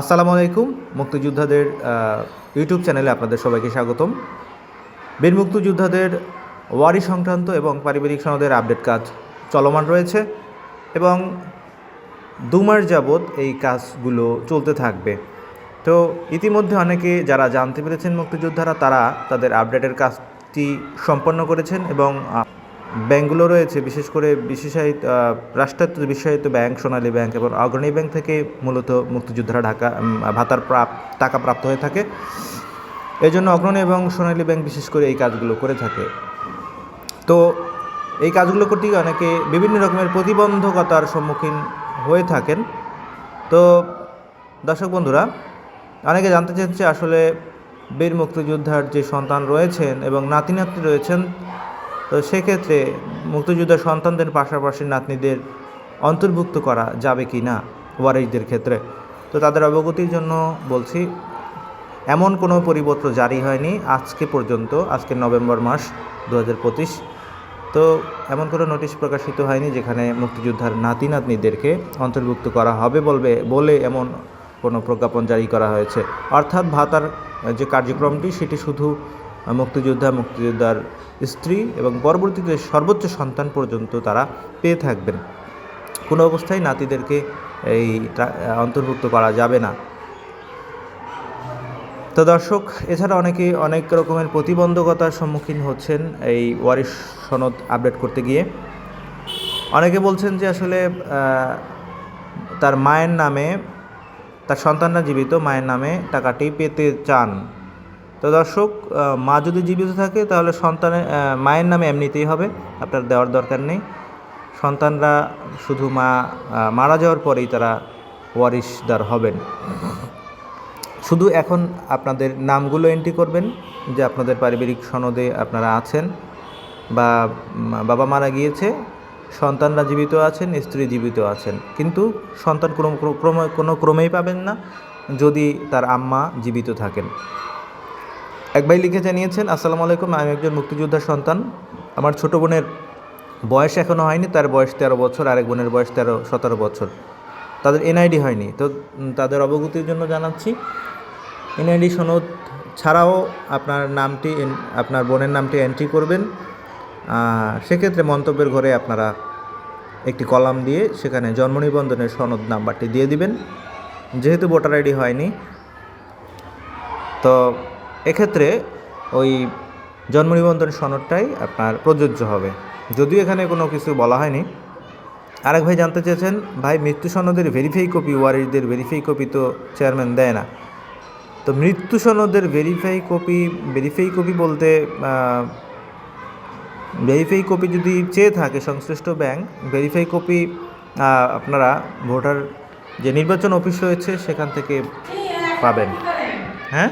আসসালামু আলাইকুম, মুক্তিযোদ্ধাদের ইউটিউব চ্যানেলে আপনাদের সবাইকে স্বাগতম। বীর মুক্তিযোদ্ধাদের ওয়ারি সংক্রান্ত এবং পারিবারিক সনদের আপডেট কাজ চলমান রয়েছে এবং দু মাস যাবৎ এই কাজগুলো চলতে থাকবে। তো ইতিমধ্যে অনেকে যারা জানতে পেরেছেন মুক্তিযোদ্ধারা, তারা তাদের আপডেটের কাজটি সম্পন্ন করেছেন এবং আহ, ব্যাংকগুলো রয়েছে বিশেষ করে বিশেষায়িত রাষ্ট্রায়ত্ত বিশ্বায়িত ব্যাংক সোনালী ব্যাংক এবং অগ্রণী ব্যাংক থেকে মূলত মুক্তিযোদ্ধারা ঢাকা ভাতার প্রাপ টাকা প্রাপ্ত হয়ে থাকে। এই জন্য অগ্রণী এবং সোনালী ব্যাংক বিশেষ করে এই কাজগুলো করে থাকে। তো এই কাজগুলো করতে গিয়ে অনেকে বিভিন্ন রকমের প্রতিবন্ধকতার সম্মুখীন হয়ে থাকেন। তো দর্শক বন্ধুরা অনেকে জানতে চাচ্ছে আসলে বীর মুক্তিযোদ্ধার যে সন্তান রয়েছেন এবং নাতি নাতনি রয়েছেন তো সেক্ষেত্রে মুক্তিযোদ্ধার সন্তানদের পাশাপাশি নাতনিদের অন্তর্ভুক্ত করা যাবে কি না ওয়ারিশদের ক্ষেত্রে? তো তাদের অবগতির জন্য বলছি, এমন কোনো পরিপত্র জারি হয়নি আজকে পর্যন্ত, আজকে নভেম্বর মাস দু হাজার পঁচিশ। তো এমন কোনো নোটিশ প্রকাশিত হয়নি যেখানে মুক্তিযোদ্ধার নাতি নাতনিদেরকে অন্তর্ভুক্ত করা হবে বলবে, বলে এমন কোনো প্রজ্ঞাপন জারি করা হয়েছে। অর্থাৎ ভাতার যে কার্যক্রমটি, সেটি শুধু মুক্তিযোদ্ধা, মুক্তিযোদ্ধার স্ত্রী এবং পরবর্তীতে সর্বোচ্চ সন্তান পর্যন্ত তারা পেয়ে থাকবেন। কোনো অবস্থায় নাতিদেরকে এই অন্তর্ভুক্ত করা যাবে না। তো দর্শক, এছাড়া অনেকে অনেক রকমের প্রতিবন্ধকতার সম্মুখীন হচ্ছেন এই ওয়ারিশ সনদ আপডেট করতে গিয়ে। অনেকে বলছেন যে আসলে তার মায়ের নামে, তার সন্তানরা জীবিত, মায়ের নামে টাকাটি পেতে চান। তো দর্শক মা যদি জীবিত থাকে, তাহলে সন্তানের মায়ের নামে এমনিতেই হবে, আপনার দেওয়ার দরকার নেই। সন্তানরা শুধু মা মারা যাওয়ার পরেই তারা ওয়ারিশদার হবেন। শুধু এখন আপনাদের নামগুলো এন্ট্রি করবেন, যে আপনাদের পারিবারিক সনদে আপনারা আছেন, বা বাবা মারা গিয়েছে, সন্তানরা জীবিত আছেন, স্ত্রী জীবিত আছেন। কিন্তু সন্তান কোনো ক্রমে কোনো ক্রমেই পাবেন না, যদি তার আম্মা জীবিত থাকেন। এক ভাই লিখে জানিয়েছেন, আসসালামু আলাইকুম, আমি একজন মুক্তিযোদ্ধার সন্তান। আমার ছোট বোনের বয়স এখনও হয়নি, তার বয়স তেরো বছর, আরেক বোনের বয়স তেরো, সতেরো বছর। তাদের এনআইডি হয়নি। তো তাদের অবগতির জন্য জানাচ্ছি, এনআইডি সনদ ছাড়াও আপনার নামটি আপনার বোনের নামটি এন্ট্রি করবেন। সেক্ষেত্রে মন্তব্যের ঘরে আপনারা একটি কলাম দিয়ে সেখানে জন্ম নিবন্ধনের সনদ নাম্বারটি দিয়ে দিবেন। যেহেতু ভোটার আইডি হয়নি, তো এক্ষেত্রে ওই জন্ম নিবন্ধন সনদটাই আপনার প্রযোজ্য হবে। যদিও এখানে কোনো কিছু বলা হয়নি। আরেক ভাই জানতে চেয়েছেন, ভাই, মৃত্যু সনদের ভেরিফাই কপি ওয়ারিশদের ভেরিফাই কপি তো চেয়ারম্যান দেয় না। তো মৃত্যু সনদের ভেরিফাই কপি ভেরিফাই কপি বলতে ভেরিফাই কপি যদি চেয়ে থাকে সংশ্লিষ্ট ব্যাংক ভেরিফাই কপি আপনারা ভোটার যে নির্বাচন অফিস রয়েছে সেখান থেকে পাবেন। হ্যাঁ?